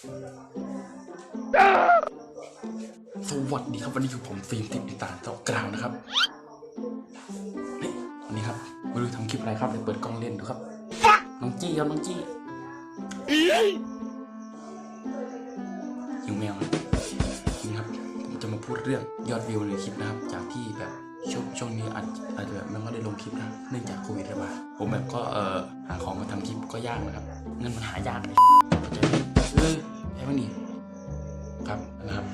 สวัสดีครับวันนี้อยู่ผมฟิล์มติดติตามต่อกราวนะครับเฮ้ยวันนี้ครับไม่รู้ทำคลิปอะไรครับเดี๋ยวเปิดกล้องเล่นดูครับน้องจี้ครับน้องจี้ยิงแมวนะนี่ครับผมจะมาพูดเรื่องยอดวิวในคลิปนะครับ จากที่แบบช่วงช่วงนี้อาจอาจจะแบบไม่ค่อยได้ลงคลิปนะเนื่องจากโควิดระบาดผมแบบก็เออหาของมาทำคลิปก็ยากนะครับเงินมันหายากเลย่นี่ครับนะครับ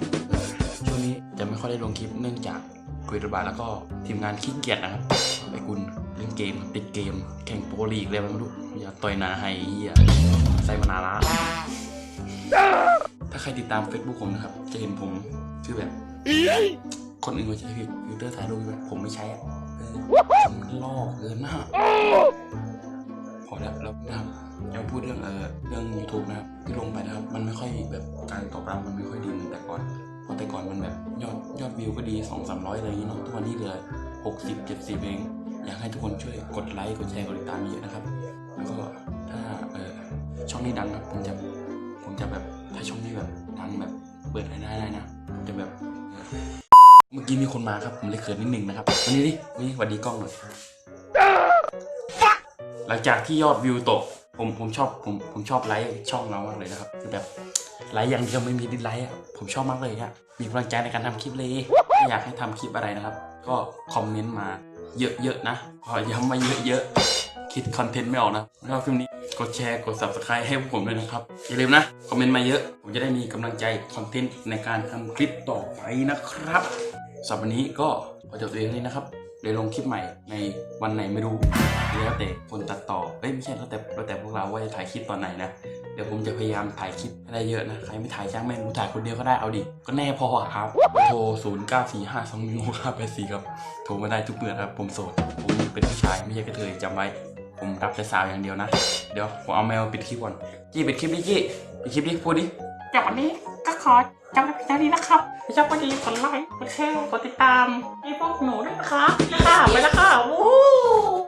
ช่วงนี้จะไม่ค่อยได้ลงคลิปเนื่องจากโควิดระบาดแล้วก็ทีมงานขี้เกียจนะครับไอ้กุลเล่นเกมติดเกม แข่งโปรลีกเลยไม่รู้อย่าต่อยหนาให้เฮียใส่มานาละถ้าใครติดตาม Facebook ผมนะครับ จะเห็นผมคือแบบ คนอื่นเขาใช้ฟิลเตอร์ถ่ายรูปแบบผมไม่ใช้อะเออมันลอกเกินมากพอแล้วแล้วนะครับยังพูดเรื่องเออเรื่อง YouTube นะครับที่ลงไปนะครับ ค่อยแบบการตอบรับมันไม่ค่อยดีเหมือนแต่ก่อนเพราะแต่ก่อนมันแบบยอดยอดวิวก็ดีสองสามร้อยอะไรอย่างนี้เนาะทุกวันนี้เหลือหกสิบเจ็ดสิบเอง อยากให้ทุกคนช่วยกดไลค์กดแชร์กดติดตามเยอะนะครับ แล้วก็ถ้าเออช่องนี้ดังครับผมจะผมจะแบบถ้าช่องนี้แบบดังแบบเปิดได้ได้นะผมจะแบบเออเมื่อกี้มีคนมาครับผมเลยเขินนิดนึงนะครับวันนี้ดิวันนี้สวัสดีกล้องหน่อยหลังจากที่ยอดวิวตก ผมผมชอบผมผมชอบไลค์ช่องเรามากเลยนะครับคือแบบไลค์อย่างเดียวไม่มีดิสไลค์อะผมชอบมากเลยอะมีกำลังใจในการทำคลิปเลยอยากให้ทำคลิปอะไรนะครับ ก็คอมเมนต์มาเยอะๆนะขอย้ำมาเยอะๆคิดคอนเทนต์ไม่ออกนะแล้วคลิปนี้กดแชร์กด subscribe ให้พวกผมด้วยนะครับ อย่าลืมนะ คอมเมนต์มาเยอะ ผมจะได้มีกำลังใจคอนเทนต์ในการทำคลิปต่อไปนะครับสำหรับวันนี้ก็ขอจบตัวเองนี้นะครับ เดี๋ยลงคลิปใหม่ในวันไหนไม่รู้แล้วแต่คนตัดต่อเอ้ยไม่ใช่แล้วแต่แล้วแต่พวกเราว่าจะถ่ายคลิปตอนไหนนะเดี๋ยวผมจะพยายามถ่ายคลิปให้ได้เยอะนะใครไม่ถ่ายจ้างแม่งกูถ่ายคนเดียวก็ได้เอาดิก็แน่พอครับโทร0 9 4 5 2 1 6 5 8 4ครับโทรมาได้ทุกเมื่อครับผมโสดผมเป็นผู้ชายไม่ใช่กระเทยจำไว้ผมรับแต่สาวอย่างเดียวนะ เดี๋ยวผมเอาแมวปิดคลิปก่อน จี้ปิดคลิปดิจี้ปิดคลิปดิพูดดิจากวันนี้ ขอจำในพิธีนี้นะครับถ้าชอบก็อย่าลืมกดไลค์กดแชร์กดติดตามให้พวกหนูด้วยนะคะนะคะไปแล้วค่ะวู้